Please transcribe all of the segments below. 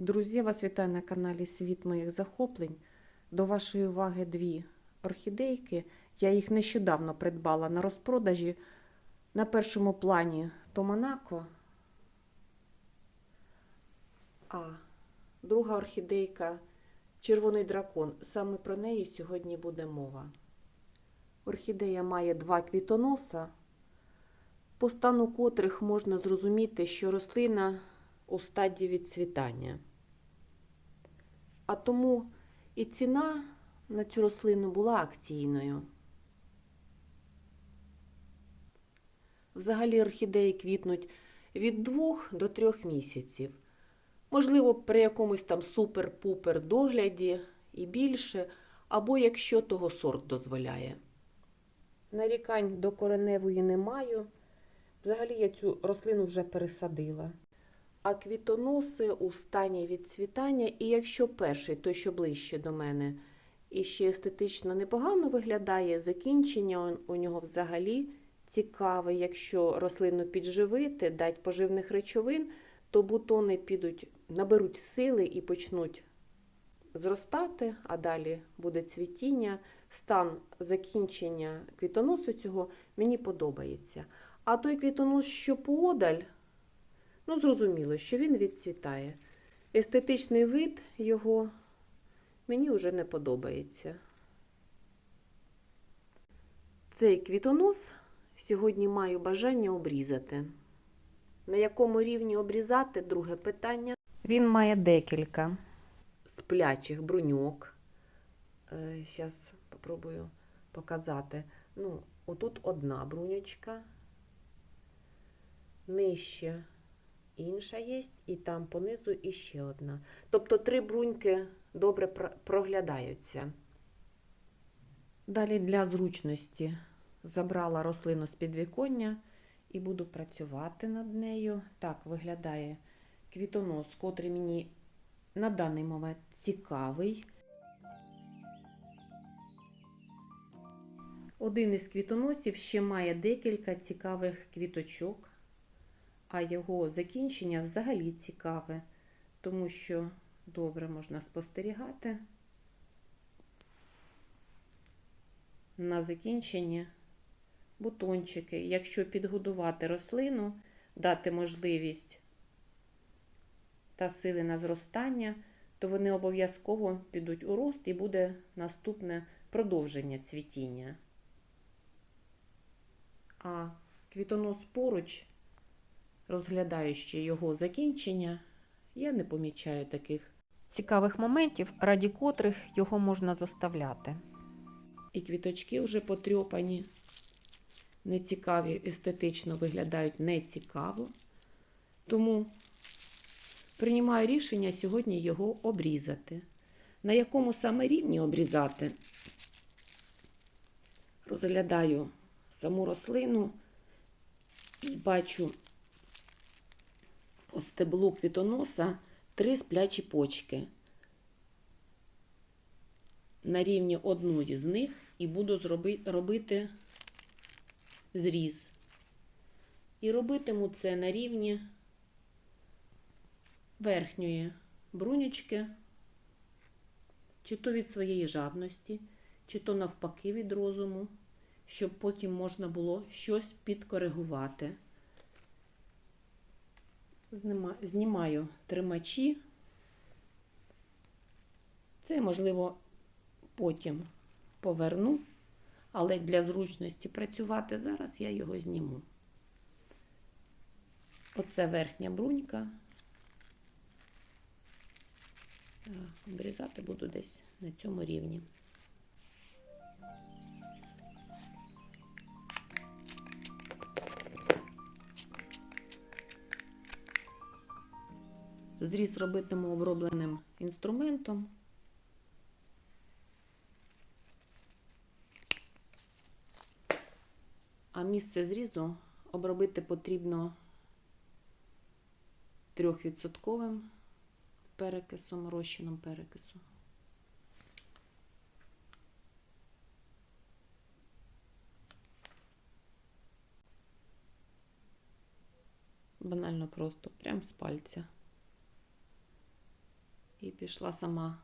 Друзі, вас вітаю на каналі Світ моїх захоплень. До вашої уваги дві орхідейки. Я їх нещодавно придбала на розпродажі. На першому плані Томанако. А друга орхідейка Червоний дракон. Саме про неї сьогодні буде мова. Орхідея має два квітоноса, по стану котрих можна зрозуміти, що рослина у стадії відцвітання. А тому і ціна на цю рослину була акційною. Взагалі орхідеї квітнуть від двох до трьох місяців. Можливо, при якомусь там супер-пупер догляді і більше, або якщо того сорт дозволяє. Нарікань до кореневої не маю. Взагалі я цю рослину вже пересадила. А квітоноси у стані відцвітання, і якщо перший, той що ближче до мене, і ще естетично непогано виглядає, закінчення у нього взагалі цікаве. Якщо рослину підживити, дати поживних речовин, то бутони підуть, наберуть сили і почнуть зростати, а далі буде цвітіння. Стан закінчення квітоносу цього мені подобається. А той квітонос, що поодаль, ну, зрозуміло, що він відцвітає. Естетичний вид його мені вже не подобається. Цей квітонос сьогодні маю бажання обрізати. На якому рівні обрізати друге питання. Він має декілька. Сплячих бруньок. Зараз спробую показати. Ну, отут одна бруньочка, нижче інша є, і там понизу іще одна. Тобто три бруньки добре проглядаються. Далі для зручності забрала рослину з підвіконня і буду працювати над нею. Так виглядає квітонос, котрий мені на даний момент цікавий. Один із квітоносів ще має декілька цікавих квіточок, а його закінчення взагалі цікаве, тому що добре можна спостерігати на закінчення бутончики. Якщо підгодувати рослину, дати можливість та сили на зростання, то вони обов'язково підуть у рост і буде наступне продовження цвітіння. А квітонос поруч, розглядаючи його закінчення, я не помічаю таких Цікавих моментів, раді котрих його можна зоставляти. і квіточки вже потрьопані, нецікаві, естетично виглядають нецікаво. Тому приймаю рішення сьогодні його обрізати. На якому саме рівні обрізати? Розглядаю саму рослину і бачу стеблу квітоноса три сплячі почки. На рівні одної з них і буду робити зріз. І робитиму це на рівні верхньої брунючки, чи то від своєї жадності, чи то навпаки від розуму, щоб потім можна було щось підкоригувати. Знімаю тримачі. Це, можливо, потім поверну, але для зручності працювати зараз я його зніму. Оце верхня брунька. Обрізати буду десь на цьому рівні. Зріз робитиму обробленим інструментом. А місце зрізу обробити потрібно 3% перекисом, розчином перекису. Банально просто, прям з пальця. І пішла сама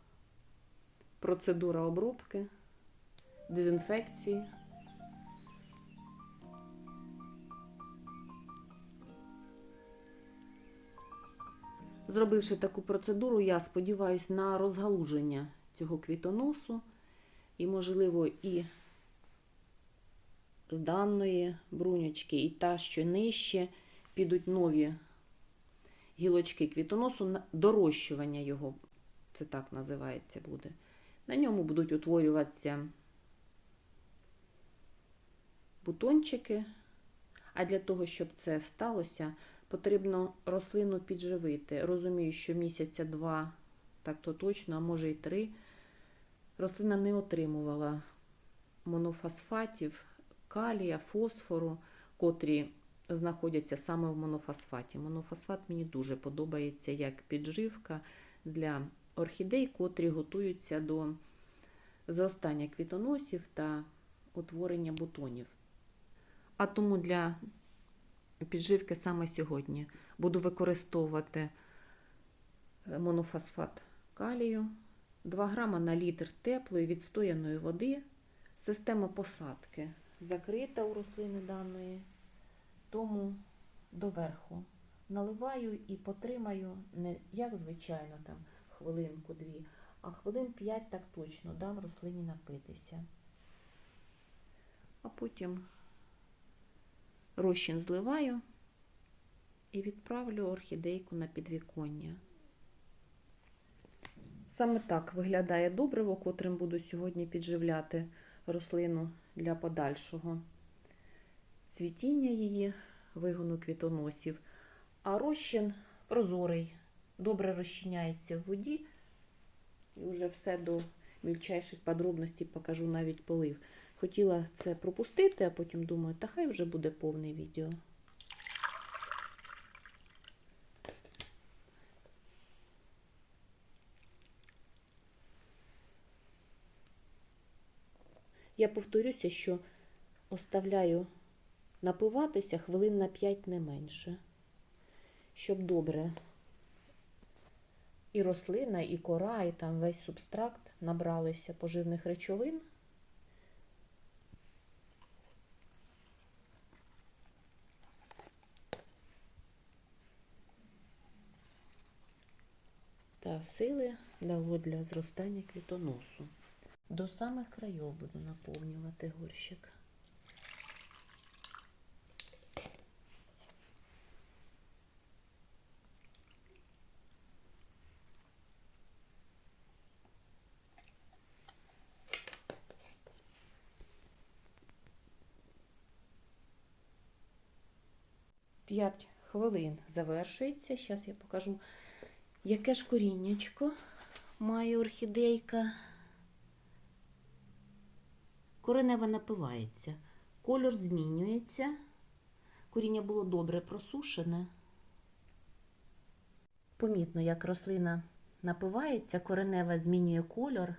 процедура обробки, дезінфекції. Зробивши таку процедуру, я сподіваюся на розгалуження цього квітоносу і, можливо, і з даної бруньочки, і та, що нижче, підуть нові гілочки квітоносу, дорощування його, це так називається буде. На ньому будуть утворюватися бутончики. А для того, щоб це сталося, потрібно рослину підживити. Розумію, що місяця два, так то точно, а може і три, рослина не отримувала монофосфатів, калія, фосфору, котрі знаходяться саме в монофосфаті. Монофосфат мені дуже подобається як підживка для орхідей, котрі готуються до зростання квітоносів та утворення бутонів. А тому для підживки саме сьогодні буду використовувати е, монофосфат калію, 2 грама на літр теплої відстояної води. Система посадки закрита у рослини даної, тому доверху наливаю і потримаю не як звичайно там хвилинку-дві, а хвилин 5 так точно дам рослині напитися. А потім розчин зливаю і відправлю орхідейку на підвіконня. Саме так виглядає добриво, котрим буду сьогодні підживляти рослину для подальшого цвітіння її, вигону квітоносів. А розчин прозорий, добре розчиняється в воді. І вже все до мільчайших подробностей покажу навіть полив. Хотіла це пропустити, а потім думаю, та хай вже буде повне відео. Я повторюся, що оставляю напиватися хвилин на 5 не менше, щоб добре і рослина, і кора, і там весь субстракт набралися поживних речовин. Та сили дало для зростання квітоносу. До самих крайов буду наповнювати горщик. П'ять хвилин завершується. Зараз я покажу, яке ж коріннячко має орхідейка. Коренева напивається. Кольор змінюється. Коріння було добре просушене. Помітно, як рослина напивається, коренева змінює кольор.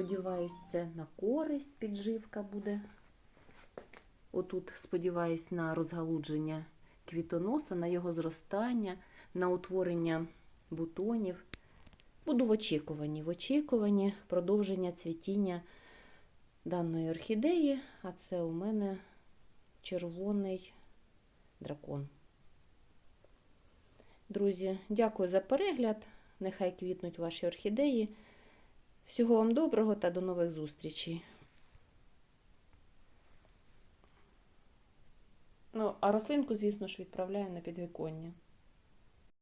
Сподіваюсь, це на користь підживка буде. Отут сподіваюсь на розгалудження квітоноса, на його зростання, на утворення бутонів. Буду в очікуванні, в очікуванні продовження цвітіння даної орхідеї, а це у мене червоний дракон. Друзі, дякую за перегляд. Нехай квітнуть ваші орхідеї. Всього вам доброго та до нових зустрічей. Ну, а рослинку, звісно ж, відправляю на підвіконня.